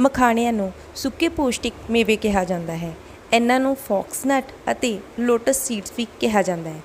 ਮਖਾਣਿਆਂ ਨੂੰ ਸੁੱਕੇ ਪੌਸ਼ਟਿਕ ਮੇਵੇ ਕਿਹਾ ਜਾਂਦਾ ਹੈ। ਇਹਨਾਂ ਨੂੰ ਫੌਕਸਨਟ ਅਤੇ ਲੋਟਸ ਸੀਡਸ ਵੀ ਕਿਹਾ ਜਾਂਦਾ ਹੈ।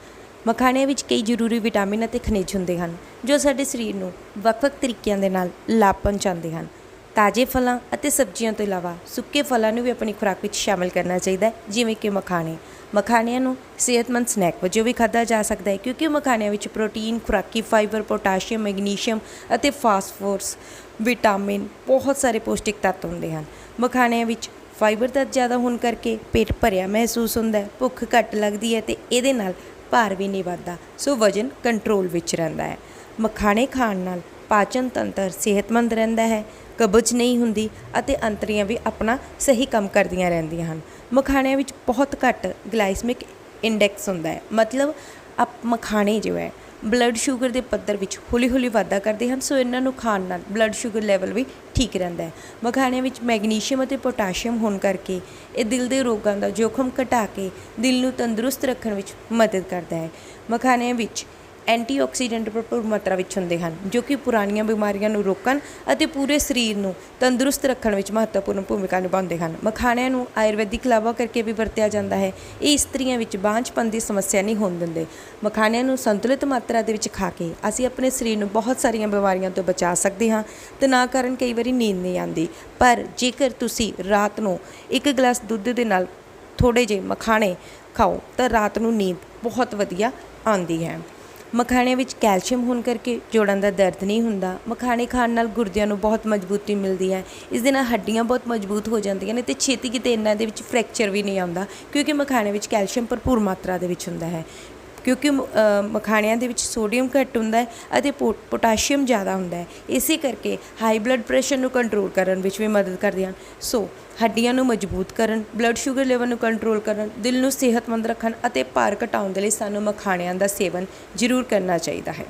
ਮਖਾਣਿਆਂ ਵਿੱਚ ਕਈ ਜ਼ਰੂਰੀ ਵਿਟਾਮਿਨ ਅਤੇ ਖਣਿਜ ਹੁੰਦੇ ਹਨ, ਜੋ ਸਾਡੇ ਸਰੀਰ ਨੂੰ ਵੱਖ-ਵੱਖ ਤਰੀਕਿਆਂ ਦੇ ਨਾਲ ਲਾਭ ਪਹੁੰਚਾਉਂਦੇ ਹਨ। ਤਾਜ਼ੇ ਫਲਾਂ ਅਤੇ ਸਬਜ਼ੀਆਂ ਤੋਂ ਇਲਾਵਾ ਸੁੱਕੇ ਫਲਾਂ ਨੂੰ ਵੀ ਆਪਣੀ ਖੁਰਾਕ ਵਿੱਚ ਸ਼ਾਮਿਲ ਕਰਨਾ ਚਾਹੀਦਾ ਹੈ, ਜਿਵੇਂ ਕਿ ਮਖਾਣੇ। ਮਖਾਣਿਆਂ ਨੂੰ ਸਿਹਤਮੰਦ ਸਨੈਕ ਵਜੋਂ ਵੀ ਖਾਧਾ ਜਾ ਸਕਦਾ ਹੈ, ਕਿਉਂਕਿ ਮਖਾਣਿਆਂ ਵਿੱਚ ਪ੍ਰੋਟੀਨ, ਖੁਰਾਕੀ ਫਾਈਬਰ, ਪੋਟਾਸ਼ੀਅਮ, ਮੈਗਨੀਸ਼ੀਅਮ ਅਤੇ ਫਾਸਫੋਰਸ, ਵਿਟਾਮਿਨ ਬਹੁਤ ਸਾਰੇ ਪੌਸ਼ਟਿਕ ਤੱਤ ਹੁੰਦੇ ਹਨ। ਮਖਾਣਿਆਂ ਵਿੱਚ ਫਾਈਬਰ ਤੱਤ ਜ਼ਿਆਦਾ ਹੋਣ ਕਰਕੇ ਪੇਟ ਭਰਿਆ ਮਹਿਸੂਸ ਹੁੰਦਾ ਹੈ, ਭੁੱਖ ਘੱਟ ਲੱਗਦੀ ਹੈ ਤੇ ਇਹਦੇ ਨਾਲ ਭਾਰ ਵੀ ਨਹੀਂ ਵੱਧਦਾ, ਸੋ ਵਜਨ ਕੰਟਰੋਲ ਵਿੱਚ ਰਹਿੰਦਾ ਹੈ। ਮਖਾਣੇ ਖਾਣ ਨਾਲ ਪਾਚਨ ਤੰਤਰ ਸਿਹਤਮੰਦ ਰਹਿੰਦਾ ਹੈ, ਕਬਜ਼ ਨਹੀਂ ਹੁੰਦੀ ਅਤੇ ਅੰਤਰੀਆਂ ਵੀ ਆਪਣਾ ਸਹੀ ਕੰਮ ਕਰਦੀਆਂ ਰਹਿੰਦੀਆਂ ਹਨ। ਮਖਾਣਿਆਂ ਵਿੱਚ ਬਹੁਤ ਘੱਟ ਗਲਾਈਸਮਿਕ ਇੰਡੈਕਸ ਹੁੰਦਾ ਹੈ। ਮਤਲਬ ਅਪ ਮਖਾਣੇ ਜੋ ਹੈ, ਬਲੱਡ ਸ਼ੂਗਰ ਦੇ ਪੱਧਰ ਵਿੱਚ ਹੌਲੀ ਹੌਲੀ ਵਾਧਾ ਕਰਦੇ ਹਨ, ਸੋ ਇਹਨਾਂ ਨੂੰ ਖਾਣ ਨਾਲ ਬਲੱਡ ਸ਼ੂਗਰ ਲੈਵਲ ਵੀ ਠੀਕ ਰਹਿੰਦਾ ਹੈ। ਮਖਾਣਿਆਂ ਵਿੱਚ ਮੈਗਨੀਸ਼ੀਅਮ ਅਤੇ ਪੋਟਾਸ਼ੀਅਮ ਹੋਣ ਕਰਕੇ ਇਹ ਦਿਲ ਦੇ ਰੋਗਾਂ ਦਾ ਜੋਖਮ ਘਟਾ ਕੇ ਦਿਲ ਨੂੰ ਤੰਦਰੁਸਤ ਰੱਖਣ ਵਿੱਚ ਮਦਦ ਕਰਦਾ ਹੈ। ਮਖਾਣਿਆਂ ਵਿੱਚ ਐਂਟੀਆਕਸੀਡੈਂਟ ਭਰਪੂਰ ਮਾਤਰਾ ਵਿੱਚ ਹੁੰਦੇ ਹਨ, ਜੋ ਕਿ ਪੁਰਾਣੀਆਂ ਬਿਮਾਰੀਆਂ ਨੂੰ ਰੋਕਣ ਅਤੇ ਪੂਰੇ ਸਰੀਰ ਨੂੰ ਤੰਦਰੁਸਤ ਰੱਖਣ ਵਿੱਚ ਮਹੱਤਵਪੂਰਨ ਭੂਮਿਕਾ ਨਿਭਾਉਂਦੇ ਹਨ। ਮਖਾਣਿਆਂ ਨੂੰ ਆਯੁਰਵੈਦਿਕ ਲਾਵਾ ਕਰਕੇ ਵੀ ਵਰਤਿਆ ਜਾਂਦਾ ਹੈ। ਇਹ ਇਸਤਰੀਆਂ ਵਿੱਚ ਬਾਂਝਪਨ ਦੀ ਸਮੱਸਿਆ ਨਹੀਂ ਹੋਣ ਦਿੰਦੇ। ਮਖਾਣਿਆਂ ਨੂੰ ਸੰਤੁਲਿਤ ਮਾਤਰਾ ਦੇ ਵਿੱਚ ਖਾ ਕੇ ਅਸੀਂ ਆਪਣੇ ਸਰੀਰ ਨੂੰ ਬਹੁਤ ਸਾਰੀਆਂ ਬਿਮਾਰੀਆਂ ਤੋਂ ਬਚਾ ਸਕਦੇ ਹਾਂ ਤਣਾਅ ਕਾਰਨ ਕਈ ਵਾਰੀ ਨੀਂਦ ਨਹੀਂ ਆਉਂਦੀ। ਪਰ ਜੇਕਰ ਤੁਸੀਂ ਰਾਤ ਨੂੰ ਇੱਕ ਗਲਾਸ ਦੁੱਧ ਦੇ ਨਾਲ ਥੋੜੇ ਜਿਹੇ ਮਖਾਣੇ ਖਾਓ, ਤਾਂ ਰਾਤ ਨੂੰ ਨੀਂਦ ਬਹੁਤ ਵਧੀਆ ਆਉਂਦੀ ਹੈ। ਮਖਾਣੇ ਵਿੱਚ ਕੈਲਸ਼ੀਅਮ ਹੋਣ ਕਰਕੇ ਜੋੜਾਂ ਦਾ ਦਰਦ ਨਹੀਂ ਹੁੰਦਾ। ਮਖਾਣੇ ਖਾਣ ਨਾਲ ਗੁਰਦਿਆਂ ਨੂੰ ਬਹੁਤ ਮਜ਼ਬੂਤੀ ਮਿਲਦੀ ਹੈ। ਇਸ ਦੇ ਨਾਲ ਹੱਡੀਆਂ ਬਹੁਤ ਮਜ਼ਬੂਤ ਹੋ ਜਾਂਦੀਆਂ ਨੇ ਤੇ ਛੇਤੀ ਕਿਤੇ ਇਹਨਾਂ ਦੇ ਵਿੱਚ ਫ੍ਰੈਕਚਰ ਵੀ ਨਹੀਂ ਆਉਂਦਾ, ਕਿਉਂਕਿ ਮਖਾਣੇ ਵਿੱਚ ਕੈਲਸ਼ੀਅਮ ਭਰਪੂਰ ਮਾਤਰਾ ਦੇ ਵਿੱਚ ਹੁੰਦਾ ਹੈ। ਕਿਉਂਕਿ ਮ- ਮਖਾਣਿਆਂ ਦੇ ਵਿੱਚ ਸੋਡੀਅਮ ਘੱਟ ਹੁੰਦਾ ਹੈ ਅਤੇ ਪੋ- ਪੋਟਾਸ਼ੀਅਮ ਜ਼ਿਆਦਾ ਹੁੰਦਾ ਹੈ। ਇਸੇ ਕਰਕੇ ਹਾਈ ਬਲੱਡ ਪ੍ਰੈਸ਼ਰ ਨੂੰ ਕੰਟਰੋਲ ਕਰਨ ਵਿੱਚ ਵੀ ਮਦਦ ਕਰਦੇ ਹਨ। ਸੋ, ਹੱਡੀਆਂ ਨੂੰ ਮਜ਼ਬੂਤ ਕਰਨ ਬਲੱਡ ਸ਼ੂਗਰ ਲੈਵਲ ਨੂੰ ਕੰਟਰੋਲ ਕਰਨ, ਦਿਲ ਨੂੰ ਸਿਹਤਮੰਦ ਰੱਖਣ ਅਤੇ ਭਾਰ ਘਟਾਉਣ ਦੇ ਲਈ ਸਾਨੂੰ ਮਖਾਣਿਆਂ ਦਾ ਸੇਵਨ ਜ਼ਰੂਰ ਕਰਨਾ ਚਾਹੀਦਾ ਹੈ।